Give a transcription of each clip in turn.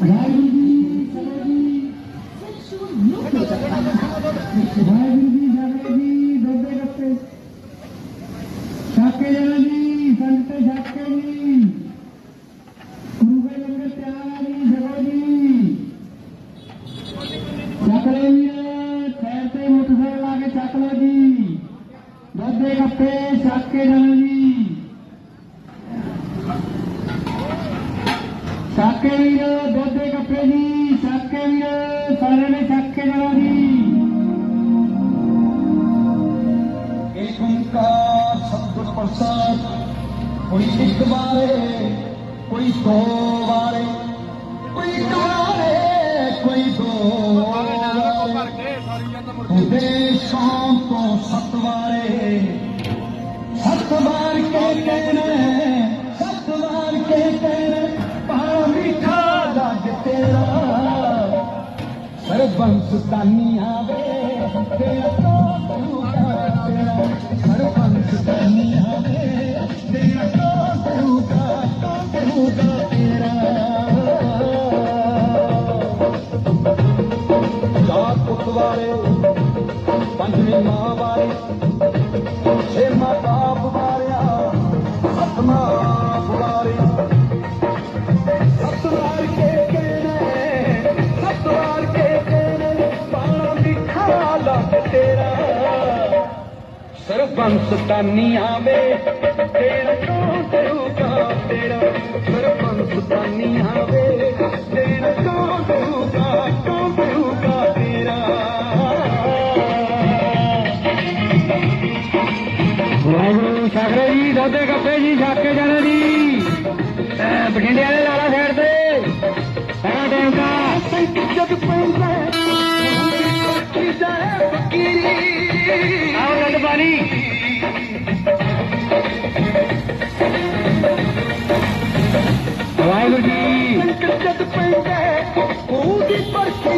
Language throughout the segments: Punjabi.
ਵਾਹਿਗੁਰੂ ਜੀ ਸਦਾ ਜੀ ਵਾਹਿਗੁਰੂ ਜੀ ਜਾਵੇ ਜੀ ਦੋਦੇ ਗੱਤੇ ਸਾਕੇ ਜਾਣਾ ਜੀ ਸੰਤੇ ਸਾਕੇ ਜੀ ਗੁਰੂ ਕੇ ਲੰਗਰ ਤਿਆਰ ਜੀ ਜਗੋ ਜੀ ਚੱਕਲੇ ਜੀ ਖੈਰ ਤੇ ਮੋਟਰਸਾਈਕਲ ਲਾ ਕੇ ਚੱਕ ਲੋ ਜੀ ਦੋਦੇ ਗੱਤੇ ਸਾਕੇ ਜਾਣਾ ਜੀ ਇੱਕ ਵਾਰੇ ਕੋਈ ਦੋ ਵਾਰੇ ਕੋਈ ਇੱਕ ਵਾਰੇ ਕੋਈ ਦੋ ਉਹਦੇ ਸ਼ਾਮ ਤੋਂ ਸੱਤ ਵਾਰੇ। ਸੱਤ ਵਾਰ ਕੇ ਕਹਿਣਾ ਸੱਤ ਵਾਰ ਕੇ ਕਹਿਣਾ ਪਾ ਮਿੱਠਾ ਲੱਗ ਤੇਰਾ। ਸਰਬੰਸ ਦਾਨੀ ਆਵੇ ਤੇਰਾ ਤੋਂ ਤੂੰ ਤੇਰਾ। ਵਾਰੇ ਪੰਜਵੀਂ ਮਾਂ ਵਾਰੇ ਛੇਵਾਂ ਬਾਪ ਵਾਰਿਆ ਸਤਮਾ ਬੁਲਾਰੇ ਸਤਵਾਰ ਕੇ ਕਹਿਣੇ ਸਤਵਾਰ ਕੇ ਕਹਿਣੇ ਪਾਣਾ ਲਿਖਾ ਲੱਗ ਤੇਰਾ। ਸਰਬੰਸ ਤਾਨੀ ਆਵੇ, ਤੇਰਾ ਕੋਟ ਸੌਦੇ ਕੱਪੇ ਜੀ ਛਾਕੇ ਜਾਣੇ ਦੀ ਬਠਿੰਡੇ ਵਾਲੇ ਲਾਲਾ ਸਾਈਡ ਤੇ। ਹੈਗਾ ਟਾਈਮ ਦਾ ਜਦ ਪੈਂਦਾ ਆਹ ਰੰਡ ਪਾਣੀ। ਵਾਹਿਗੁਰੂ ਜੀ ਕਿੱਕਤ ਪੈਂਦਾ ਹੈ। ਉਹਦੀ ਪਰਖੀ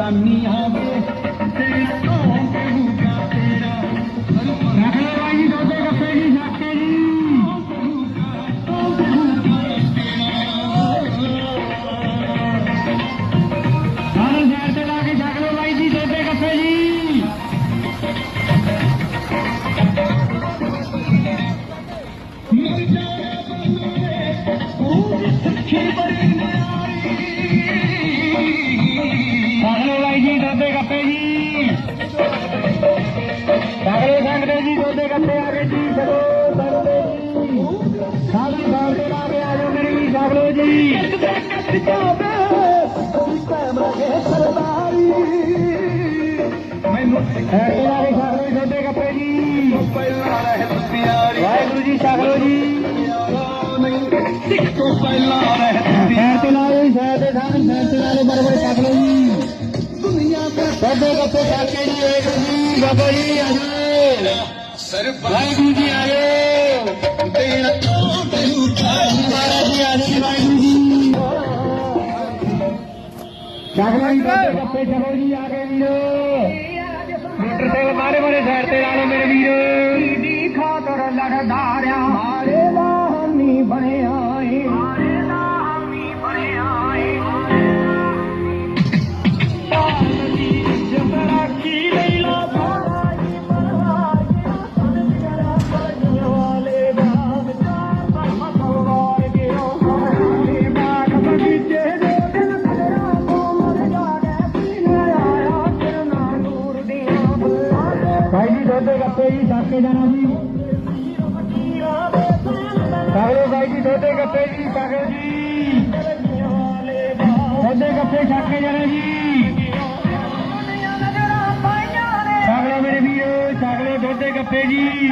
Sammy Hawke, ਦੋਦੇ ਗੱਪੇ ਜੀ। ਸਾਗਰੇ ਸੰਗ ਦੇ ਜੀ ਦੋਦੇ ਗੱਪੇ ਆ ਗਏ ਜੀ ਸਦੋ ਸਾਡੇ ਜੀ। ਸਾਡੀ ਬਾਲ ਦੇ ਨਾਲ ਆ ਜਾਓ ਮੇਰੀ ਸਾਗਰੇ ਜੀ। ਮੈਨੂੰ ਐਸੇ ਨਾਲ ਸਾਗਰੇ ਦੋਦੇ ਗੱਪੇ ਜੀ ਪਹਿਲਾਂ ਰਹਿ ਪਿਆਰੀ ਵਾਹਿਗੁਰੂ ਜੀ ਸਾਗਰੇ ਜੀ। ਤੋਂ ਪਹਿਲਾਂ ਕੱਪੇ ਛਕ ਕੇ ਬਾਬਾ ਜੀ ਆ ਸਿਰਫ ਵਾਹਿਗੁਰੂ ਜੀ ਆ ਜਾਓ ਦੇਣ ਤੋਂ ਤੈਨੂੰ ਮਹਾਰਾਜ ਜੀ ਆ ਵਾਹਿਗੁਰੂ ਜੀ ਛਕ ਜੀ ਛੋਟੇ ਚਲੋ ਜੀ ਆ ਗਏ ਵੀਰੋ। ਮੋਟਰਸਾਈਕਲ ਮਾਰੇ ਮਾਰੇ ਸਾਈਡ ਤੇ ਲਾ ਲਓ ਮੇਰੇ ਵੀਰ। ਭਾਈ ਜੀ ਜੀ ਛਕ ਕੇ ਜਾਣਾ ਜੀ। ਸਾਗਰੋ ਬਾਈ ਜੀ ਛੋਟੇ ਗੱਪੇ ਜੀ ਸਾਗਰ ਜੀ। ਛੋਟੇ ਗੱਪੇ ਛੱਕ ਕੇ ਜਾਣਾ ਜੀ। ਸਾਗਰੋ ਮੇਰੇ ਵੀਰੋ ਸਾਗਰੋ ਛੋਟੇ ਗੱਪੇ ਜੀ।